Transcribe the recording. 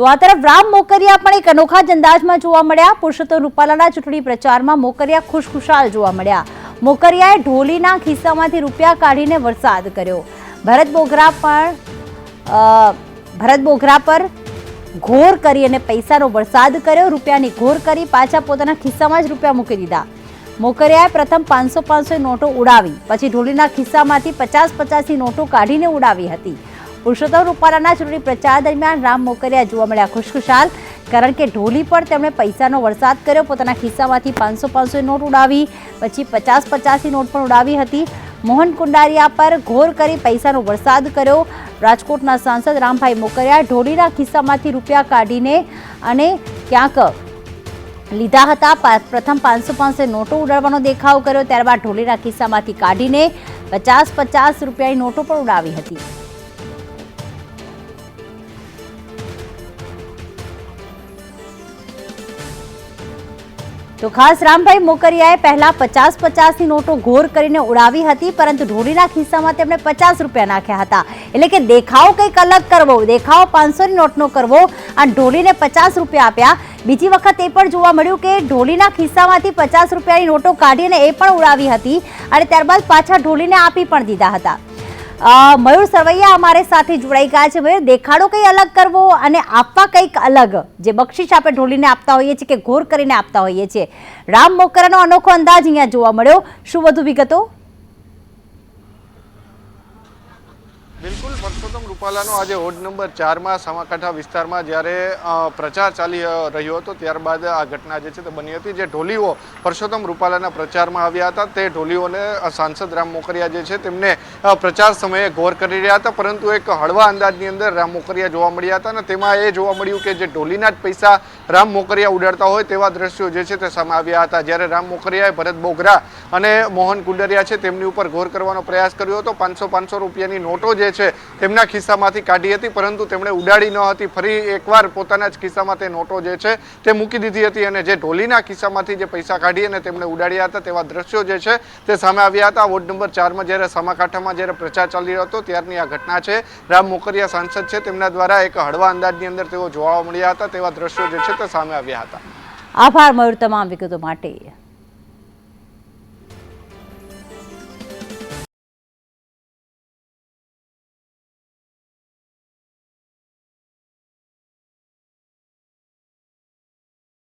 તો આ તરફ રામ મોકરિયા પણ એક અનોખા જ અંદાજમાં જોવા મળ્યા. પુરુષોત્તમ રૂપાલાના ચૂંટણી પ્રચારમાં મોકરિયા ખુશખુશાલ જોવા મળ્યા. મોકરિયાએ ઢોલીના ખિસ્સામાંથી રૂપિયા કાઢીને વરસાદ કર્યો. ભરત બોગરા પણ ભરત બોગરા પર ઘોર કરી અને પૈસાનો વરસાદ કર્યો. રૂપિયાની ઘોર કરી પાછા પોતાના ખિસ્સામાં જ રૂપિયા મૂકી દીધા. મોકરિયાએ પ્રથમ પાંચસો પાંચસો નોટો ઉડાવી, પછી ઢોલીના ખિસ્સામાંથી પચાસ પચાસની નોટો કાઢીને ઉડાવી હતી. પુરુષોત્તમ રૂપાલાના ચૂંટણી પ્રચાર દરમિયાન રામ મોકરિયા જોવા મળ્યા ખુશખુશાલ. કારણ કે ઢોલી પર તેમણે પૈસાનો વરસાદ કર્યો, પોતાના ખિસ્સામાંથી પાંચસો પાંચસો નોટ ઉડાવી, પછી પચાસ પચાસની નોટ પણ ઉડાવી હતી. મોહન કુંડારિયા પર ઘોર કરી પૈસાનો વરસાદ કર્યો. રાજકોટના સાંસદ રામભાઈ મોકરિયા ઢોલીના ખિસ્સામાંથી રૂપિયા કાઢીને અને ક્યાંક લીધા હતા. પ્રથમ પાંચસો પાંચસો નોટો ઉડાડવાનો દેખાવ કર્યો, ત્યારબાદ ઢોલીના ખિસ્સામાંથી કાઢીને પચાસ પચાસ રૂપિયાની નોટો પણ ઉડાવી હતી. તો ખાસ રામભાઈ મોકરિયાએ પહેલા પચાસ પચાસની નોટો ઘોર કરીને ઉડાવી હતી, પરંતુ ઢોળીના ખિસ્સામાં તેમણે પચાસ રૂપિયા નાખ્યા હતા. એટલે કે દેખાવ કંઈક અલગ કરવો, દેખાવ પાંચસોની નોટનો કરવો અને ઢોલીને પચાસ રૂપિયા આપ્યા. બીજી વખત એ પણ જોવા મળ્યું કે ઢોલીના ખિસ્સામાંથી પચાસ રૂપિયાની નોટો કાઢીને એ પણ ઉડાવી હતી અને ત્યારબાદ પાછા ઢોલીને આપી પણ દીધા હતા. મયુર સરવૈયા અમારે સાથે જોડાઈ ગયા છે. મયુર, દેખાડો કંઈ અલગ કરવો અને આપવા કંઈક અલગ? જે બક્ષિસ આપણે ઢોલીને આપતા હોઈએ છીએ કે ઘોર કરીને આપતા હોઈએ છીએ? રામ મોકરાનો અનોખો અંદાજ અહીંયા જોવા મળ્યો. શું વધુ વિગતો? બિલકુલ પરસોત્તમ રૂપાલાનો આજે વોર્ડ નંબર ચારમાં સામાકાંઠા વિસ્તારમાં જ્યારે પ્રચાર ચાલી રહ્યો હતો, ત્યારબાદ આ ઘટના જે છે તે બની હતી. જે ઢોલીઓ પુરુષોત્તમ રૂપાલાના પ્રચારમાં આવ્યા હતા, તે ઢોલીઓને સાંસદ રામ મોકરિયા જે છે તેમને પ્રચાર સમયે ગોર કરી રહ્યા હતા, પરંતુ એક હળવા અંદાજની અંદર રામ મોકરિયા જોવા મળ્યા હતા અને તેમાં એ જોવા મળ્યું કે જે ઢોલીના જ પૈસા રામ મોકરિયા ઉડાડતા હોય તેવા દ્રશ્યો જે છે તે સામે આવ્યા હતા. જ્યારે રામ મોકરિયાએ ભરત બોગરા અને મોહન કુંડરિયા છે તેમની ઉપર ઘોર કરવાનો પ્રયાસ કર્યો હતો. પાંચસો પાંચસો રૂપિયાની નોટો જે છે તેમના ખિસ્સામાંથી કાઢી હતી, પરંતુ તેમણે ઉડાડી ન હતી. ફરી એકવાર પોતાના જ ખિસ્સામાં તે નોટો જે છે તે મૂકી દીધી હતી અને જે ઢોલીના ખિસ્સામાંથી જે પૈસા કાઢી અને તેમણે ઉડાડ્યા હતા તેવા દ્રશ્યો જે છે તે સામે આવ્યા હતા. વોર્ડ નંબર ચારમાં જ્યારે સામાકાંઠામાં જ્યારે પ્રચાર ચાલી રહ્યો હતો, ત્યારની આ ઘટના છે. રામ મોકરિયા સાંસદ છે. તેમના દ્વારા એક હળવા અંદાજની અંદર તેઓ જોવા મળ્યા હતા. તેવા દ્રશ્યો જે છે તે સામે આવ્યા હતા. આભાર, મયુર, તમામ વિગતો માટે.